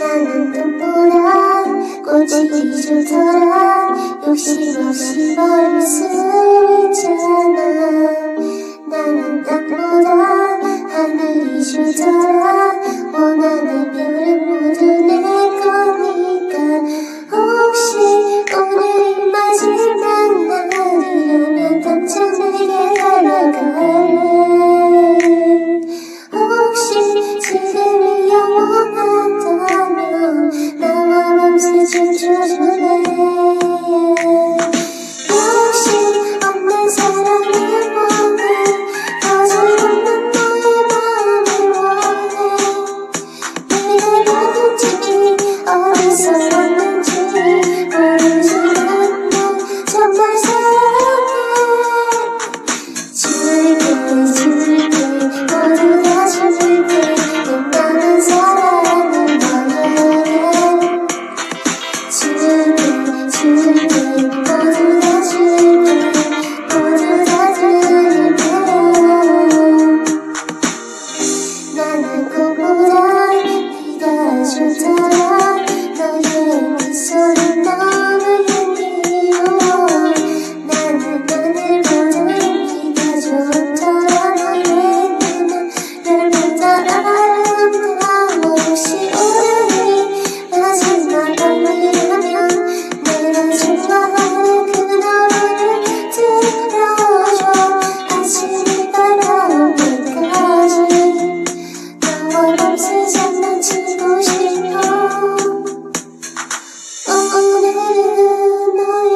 나는 꽃보라 꽃이 기조더라 욕심 없이 벌을 수 있잖아. 나는 땅보다 하늘이 주더라 원하는 별은 모두 내 Just chum me. Thank you. 너로서 장난치고 싶어. 오늘은 너의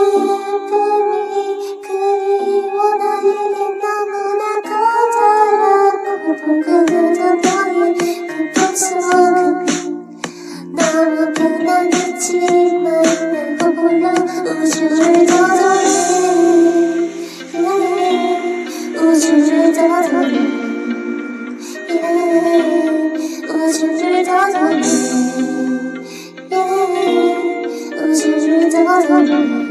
꿈이 그리워 나에게 너무나 커다랗고 벙그는 너의 그 목소리 너무 편안했지만 난 홀로 우주를 떠돌래. 우주를 떠돌래. Thank you.